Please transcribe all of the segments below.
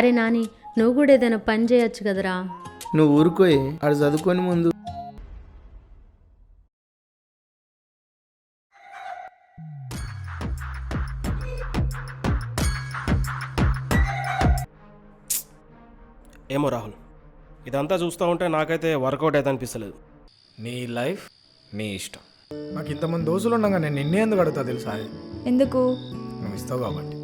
అరే నాని నువ్వు కూడా ఏదైనా పని చేయొచ్చు కదరా. నువ్వు ఊరుకోయి ఆడు చదువుకొని ముందు. ఏమో రాహుల్ ఇదంతా చూస్తూ ఉంటే నాకైతే వర్కౌట్ అయితే అనిపిస్తలేదు నీ లైఫ్ నీ ఇష్టం. నాకు ఇంతమంది దోస్తులు ఉండగా నేను నిన్నే ఎందుకు అడుగుతా తెలుసా? ఎందుకు? నువ్వు ఇస్తావు కాబట్టి.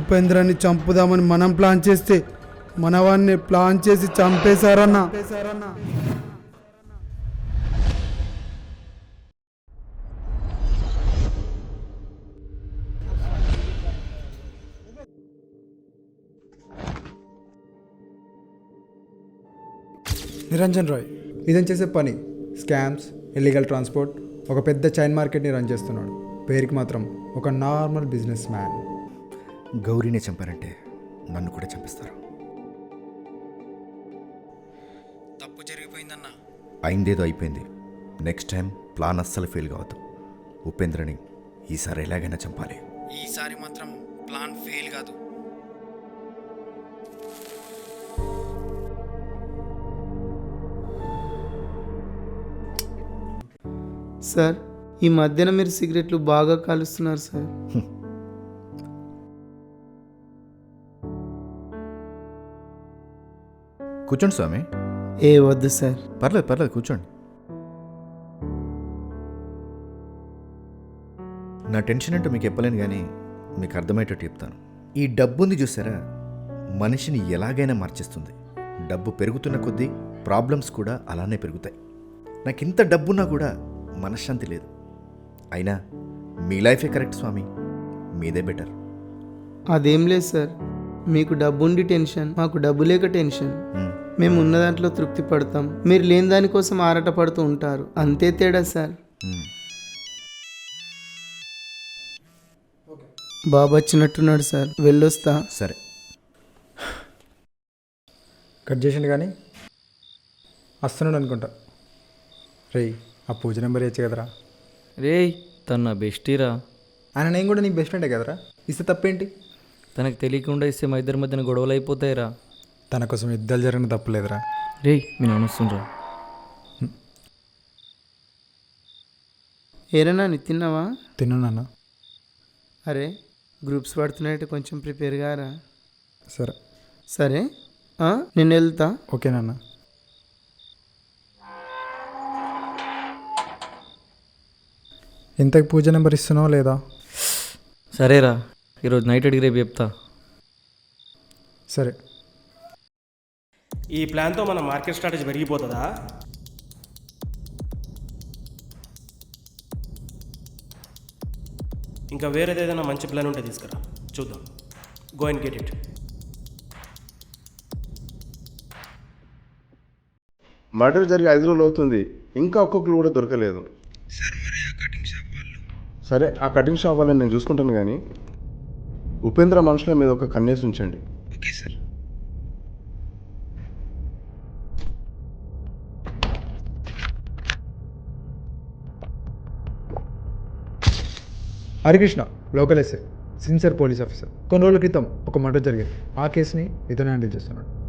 ఉపేంద్రాన్ని చంపుదామని మనం ప్లాన్ చేస్తే మనవాన్ని ప్లాన్ చేసి చంపేశారన్నా. నిరంజన్ రాయ్. ఇదేం చేసే పని స్కామ్స్ ఇల్లీగల్ ట్రాన్స్పోర్ట్ ఒక పెద్ద చైన్ మార్కెట్ని రన్ చేస్తున్నాడు. పేరుకి మాత్రం ఒక నార్మల్ బిజినెస్ మ్యాన్ గౌరీనే చంపారంటే నన్ను కూడా చంపిస్తారు. తప్పు జరిగిపోయిందన్నా. అయిందేదో అయిపోయింది. నెక్స్ట్ టైం ప్లాన్ అస్సలు ఫెయిల్ కావద్దు. ఉపేంద్రని ఈసారి ఎలాగైనా చంపాలి. ఈసారి మాత్రం ప్లాన్ ఫెయిల్ కాదు. సార్ ఈ మధ్యన మీరు సిగరెట్లు బాగా కాలుస్తున్నారు సార్. కూర్చోండి స్వామి. ఏ వద్దు సార్. పర్లేదు పర్లేదు కూర్చోండి. నా టెన్షన్ ఏంటో మీకు చెప్పలేను కానీ మీకు అర్థమయ్యేటట్టు చెప్తాను. ఈ డబ్బు ఉంది చూసారా? మనిషిని ఎలాగైనా మార్చేస్తుంది. డబ్బు పెరుగుతున్న కొద్దీ ప్రాబ్లమ్స్ కూడా అలానే పెరుగుతాయి. నాకు ఇంత డబ్బున్నా కూడా మనశ్శాంతి లేదు. అయినా మీ లైఫే కరెక్ట్ స్వామి. మీదే బెటర్. అదేం లేదు సార్. మీకు డబ్బుండి టెన్షన్ మాకు డబ్బు లేక టెన్షన్. మేము ఉన్న దాంట్లో తృప్తి పడతాం. మీరు లేని దానికోసం ఆరాట పడుతూ ఉంటారు. అంతే తేడా సార్. బాబు వచ్చినట్టున్నాడు సార్. వెళ్ళొస్తా. సరే. కట్ చేసిండు కానీ? వస్తున్నాడు అనుకుంటా. రేయ్ ఆ పూజ నెంబర్ ఇచ్చే కదరా. రేయ్ తన నా బెస్టీరా? ఆయన నేను కూడా నీకు బెస్ట్ ఫ్రెండే కదరా? ఇస్తే తప్పేంటి? తనకు తెలియకుండా ఇస్తే మా ఇద్దరి మధ్యన గొడవలు అయిపోతాయిరా. తన కోసం ఇద్దరు జరిగిన తప్పులేదురా రేయ్ మీ నాన్న వస్తుండ్రా. ఏరన్నా నీ తిన్నావా? తిన్నాను అరే గ్రూప్స్ పడుతున్నట్టు కొంచెం ప్రిపేర్ గారా సరే. సరే? ఆ, నేను వెళ్తా. ఓకేనన్నా ఇంతకు పూజ నెంబర్ ఇస్తున్నావా లేదా? సరేరా. ఈరోజు నైట్ అడిగి రేపు చెప్తా. సరే. ఈ ప్లాన్తో మన మార్కెట్ స్ట్రాటజీ పెరిగిపోతుందా? ఇంకా వేరేది ఏదైనా మంచి ప్లాన్ ఉంటే తీసుకురా. చూద్దాం. Go and get it murder జరిగి ఐదు రోజులు అవుతుంది. ఇంకా ఒక్కొక్కరు కూడా దొరకలేదు. సరే ఆ కటింగ్ షాప్ వాళ్ళని నేను చూసుకుంటాను కానీ ఉపేంద్ర మనుషుల మీద ఒక కన్నేసి ఉంచండి. Harikrishna local SI sincere police officer. కొన్ని రోజుల క్రితం ఒక మర్డర్ జరిగింది. ఆ కేసుని ఇతనే హ్యాండిల్ చేస్తున్నాడు.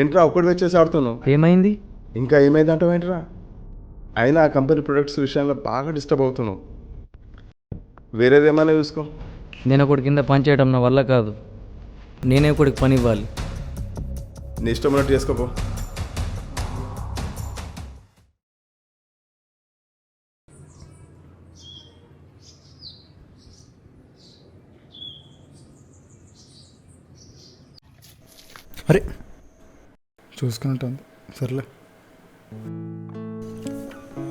ఏంట్రా ఒక్కటి వచ్చేసి ఆడుతున్నావు? ఏమైంది? ఇంకా ఏమైందంటావు ఏంట్రా? అయినా ఆ కంపెనీ ప్రొడక్ట్స్ విషయంలో బాగా డిస్టర్బ్ అవుతున్నావు. వేరేదేమైనా చూసుకో. నేను ఒకటి కింద పని చేయడం నా వల్ల కాదు. నేనే ఒకటికి పని ఇవ్వాలి. నీ ఇష్టం ఉన్నట్టు చేసుకోపో. చూసుకున్నట్టుంది. సర్లే.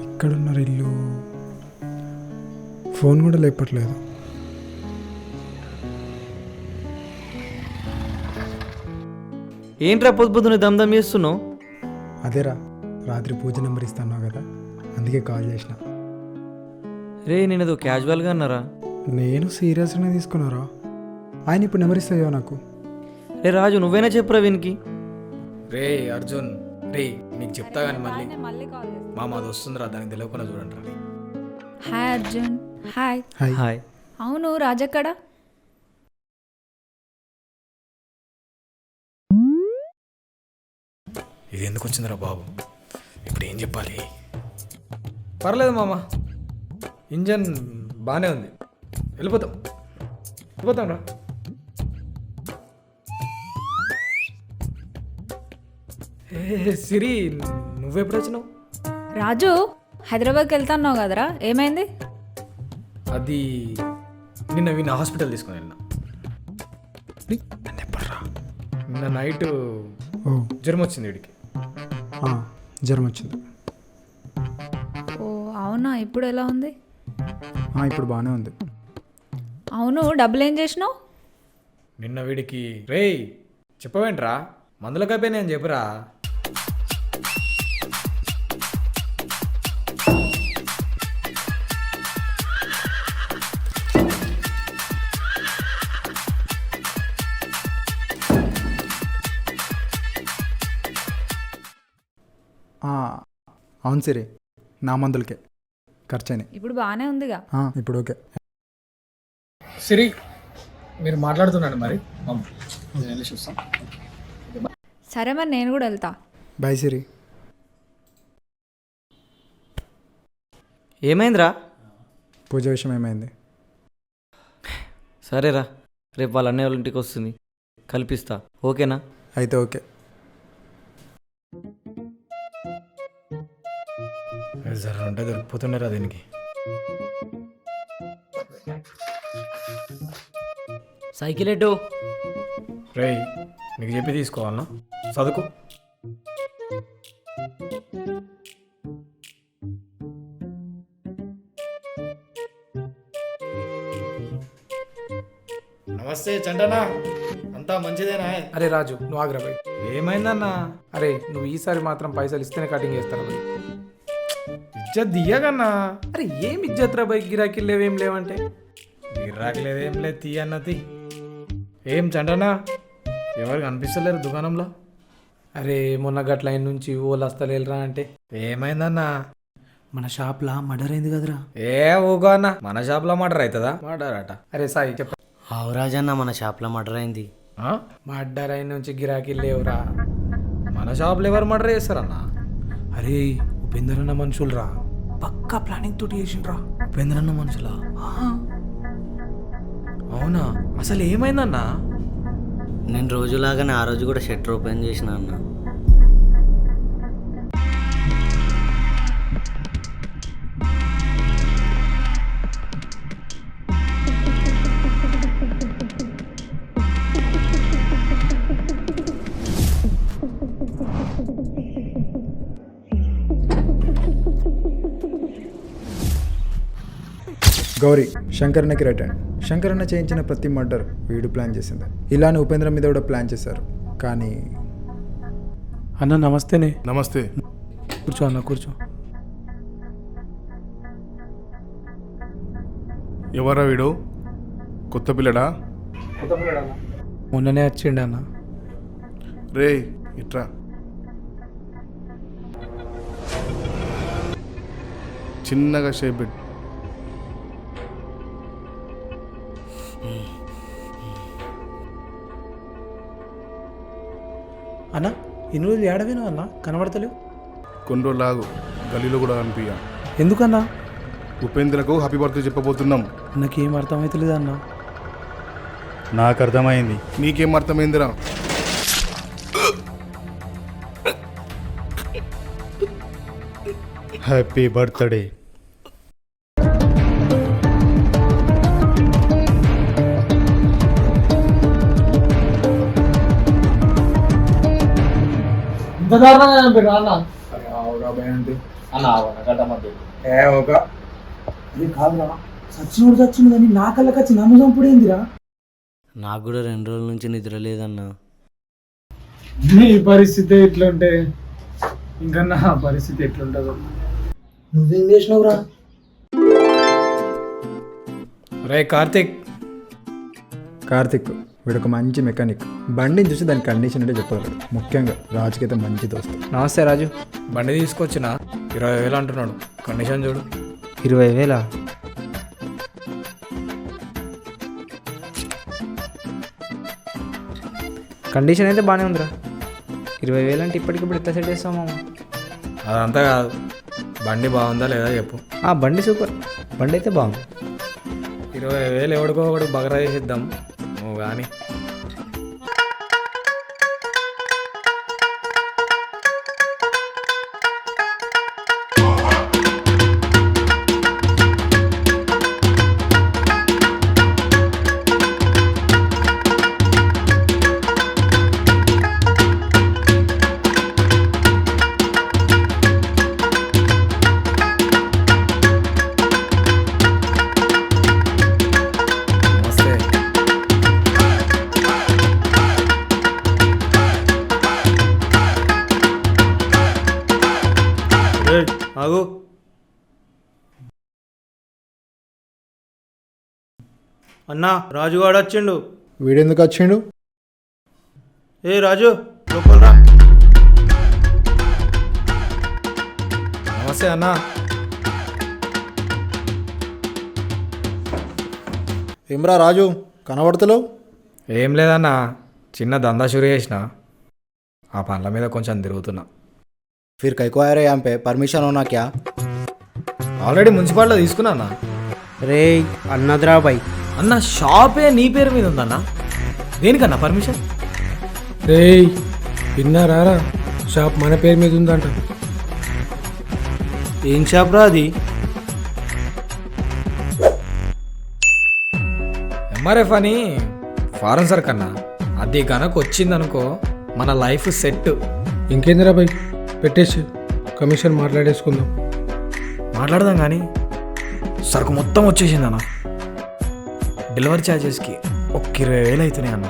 ఎక్కడున్నారు ఇల్లు? ఫోన్ కూడా లేపట్లేదు. ఏంట్రా పొద్దు పొద్దున దమ్ చేస్తున్నావు? అదేరా రాత్రి పూజ నెంబర్ ఇస్తాను కదా అందుకే కాల్ చేసిన. రే నేను ఏదో క్యాజువల్గా అన్నారా? నేను సీరియస్గానే తీసుకున్నారా? ఆయన ఇప్పుడు నెంబర్ ఇస్తాయో నాకు. రే రాజు నువ్వైనా చెప్పురా వీనికి? రే అర్జున్ రే నీకు చెప్తా కానీ మళ్ళీ. మా మాది వస్తుందిరా దానికి తెలియకుండా చూడండి రా. Hi Arjun. Hi. Hi. Hi. అవును రాజక్కడ? ఇది ఎందుకు వచ్చిందిరా బాబు? ఇప్పుడు ఏం చెప్పాలి? పర్లేదు మామ. ఇంజన్ బాగానే ఉంది. వెళ్ళిపోతాం. వెళ్ళిపోతాం రా. సిరి నువ్వెప్పుడు వచ్చినావు రాజు హైదరాబాద్కి వెళ్తున్నావు కదరా ఏమైంది? అది నిన్న విన్న హాస్పిటల్ తీసుకొని వెళ్ళినా. నన్ను నైట్ ఓ. జ్వరం వచ్చింది వీడికి. ఆ, జ్వరం వచ్చింది ఓ అవునా ఇప్పుడు ఎలా ఉంది? ఆ, ఇప్పుడు బాగానే ఉంది. అవును డబ్బులు ఏం చేసినావు? నిన్న వీడికి రేయ్ చెప్పవేంట్రా? మందులకు అయిపోయినాయని చెప్పురా. అవును సిరి నా మందులకే. ఖర్చయినాయి. ఇప్పుడు బాగానే ఉందిగా. ఆ, ఇప్పుడు ఓకే. సిరి మీరు మాట్లాడుతున్నాండి మరి. చూస్తాం సరే మరి నేను కూడా వెళ్తా. బాయ్ సిరి. ఏమైందిరా? పూజ విషయం ఏమైంది? సరేరా రేపు వాళ్ళ అన్నయ్య వాళ్ళ ఇంటికి వస్తుంది. కల్పిస్తా. ఓకేనా? అయితే ఓకే. జర ఉంటే దొరికిపోతుండేరా దీనికి. సైకిల్ ఎటు? రేయ్ నీకు చెప్పి తీసుకోవాలనా? చదువుకో. నమస్తే చంటనా అంతా మంచిదేనా? అరే రాజు నువ్వు ఆగ్రా భయ్ ఏమైందన్నా? అరే నువ్వు ఈసారి మాత్రం పైసలు ఇస్తేనే కటింగ్ చేస్తారు భయ్ ఇజ్జత్ దియ్యగన్నా అరే ఏం ఇజ్జత్ రా భయ్ గిరాకీలు లేవేం లేవంటే? గిరాకలేదేం లేదు తీ అన్నది ఏం చంటనా ఎవరు కనిపిస్తలేరు దుకాణంలో? అరే మొన్న గట్ల ఆయన నుంచి ఓళ్ళు వస్తలేరురా అంటే. ఏమైందన్నా? మన షాప్లా మర్డర్ అయింది కదరా? ఏ ఊగో అన్న మన షాప్లో మర్డర్ అవుతుందా మర్డర్ అట అరే సాయి చెప్ప. రాజన్న మన షాప్లో మర్డర్ అయింది. ఆ? మర్డర్ అయిన నుంచి గిరాకీలు లేవురా. మన షాప్లో ఎవరు మర్డర్ చేస్తారన్నా? అరే ఉపేందర్ అన్న మనుషులరా. పక్కా ప్లానింగ్ తోటి చేసిండ్రా. ఉపేంద్ర అన్న మనుషులా అవునా? అసలు ఏమైందన్నా? నేను రోజులాగానే ఆ రోజు కూడా షట్టర్ ఓపెన్ చేసిన అన్న. గౌరీ శంకరన్నకి రిటర్న్. శంకరన్న చేయించిన ప్రతి మర్డర్ వీడు ప్లాన్ చేసింది. ఇలానే ఉపేంద్ర మీద కూడా ప్లాన్ చేశారు. కానీ అన్న నమస్తేనే. నమస్తే. కూర్చో అన్న కూర్చో. ఎవరా వీడు? కొత్త పిల్లడా? మొన్ననే వచ్చిండు అన్న. రే ఇట్రా. చిన్నగా షేప్ పెట్టు. అన్న ఇన్ని రోజులు ఏడవేనా అన్న? కనబడతలేవు? కొన్ని రోజులు ఆగు. గలీలో కూడా కనిపించా ఎందుకన్నా? ఉపేంద్రకు హ్యాపీ బర్త్డే చెప్పబోతున్నాం. నాకేం అర్థమవుతలేదు అన్న. నాకు అర్థమైంది నీకేం అర్థమైందిరా? హ్యాపీ బర్త్డే ఏ ఒక. సచ్చినోడు చచ్చింది కానీ నా కళ్ళకి వచ్చి నన్ను చంపుడేందిరా నాకు కూడా రెండు రోజుల నుంచి నిద్ర లేదన్నా. నీ పరిస్థితి ఎట్లుంటే? ఇంకా నా పరిస్థితి ఎట్లుంటుందో. నువ్వేం చేసినావురా? రే కార్తిక్. కార్తిక్. వీడు ఒక మంచి మెకానిక్. బండిని చూసి దాని కండిషన్ అంటే చెప్పగలడు. ముఖ్యంగా రాజుకి అయితే మంచి దోస్తు. నమస్తే రాజు. బండి తీసుకొచ్చిన ఇరవై వేలు అంటున్నాడు. కండిషన్ చూడు. ఇరవై వేలా? కండిషన్ అయితే బాగానే ఉందిరా. ఇరవై వేలు అంటే ఇప్పటికిప్పుడు ఎట్లా సెట్ చేస్తాం మామ? అదంతా కాదు. బండి బాగుందా లేదా చెప్పు. ఆ బండి సూపర్ బండి అయితే బాగుంది. ఇరవై వేలు ఎవడికో ఒకటి బగరా చేసిద్దాం. నువ్వు కానీ నమస్తే అన్నా రాజుగాడు వచ్చిండు. వీడెందుకు వచ్చిండు? ఏ రాజు నమస్తే అన్నా. ఏమ్రా రాజు కనబడతలేవు? ఏం లేదన్నా చిన్న దందా షురు చేసిన. ఆ పండ్ల మీద కొంచెం తిరుగుతున్నా. Phir కైకోయారే amp permission ఉన్నాక్యా? ఆల్రెడీ మున్సిపాలిటీలో తీసుకున్నా అన్నా. రే అన్నద్రాబాయ్. అన్న షాపే నీ పేరు మీద ఉందన్న? దేనికన్నా పర్మిషన్? రేయ్ విన్నారా షాప్ మన పేరు మీద ఉందంట. ఏం షాప్ రా అది? ఎంఆర్ఎఫ్ అని ఫారెన్ సర్క్ అన్న అది కనుక వచ్చిందనుకో మన లైఫ్ సెట్. ఇంకేందిరా బై పెట్టేసి కమిషన్ మాట్లాడేసుకుందాం. మాట్లాడదాం కానీ సరుకు మొత్తం వచ్చేసింది అన్న డెలివరీ ఛార్జెస్కి ఒక్క ఇరవై వేలు అవుతున్నాయి అన్న.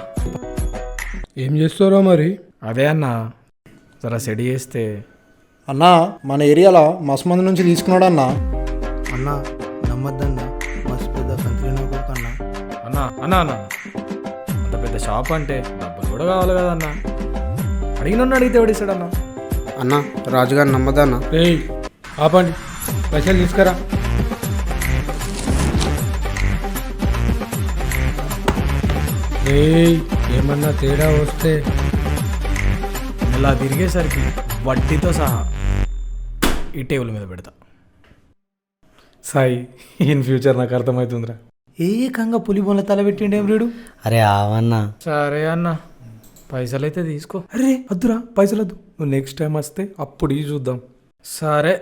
ఏం చేస్తారో మరి? అదే అన్న జర సెడి చేస్తే. అన్నా మన ఏరియాలో మస్తు మంది నుంచి తీసుకున్నాడు అన్నా అన్న నమ్మద్దన్న మస్తు పెద్ద కంత్రి కన్నా అన్న. అన్న అన్న అంత పెద్ద షాప్ అంటే డబ్బులు కూడా కావాలి కదా అన్న. అడిగిన అడిగితే ఎవడిస్తాడన్న అన్న? రాజుగారు నమ్మదన్న రేయ్ ఆపండి. పైసలు తీసుకురా. రేయ్ ఏమన్నా తేడా వస్తే? ఇలా తిరిగేసరికి వడ్డీతో సహా ఈ టేబుల్ మీద పెడతా. సాయి ఇన్ ఫ్యూచర్ నాకు అర్థమవుతుందిరా. ఏకంగా పులి బొల్ల తల పెట్టిండేం రీడు? అరే ఆవన్నా. సరే అన్న పైసలు అయితే తీసుకో. అరే వద్దురా పైసలు వద్దు నువ్వు నెక్స్ట్ టైం వస్తే అప్పుడు ఇవి చూద్దాం. సరే.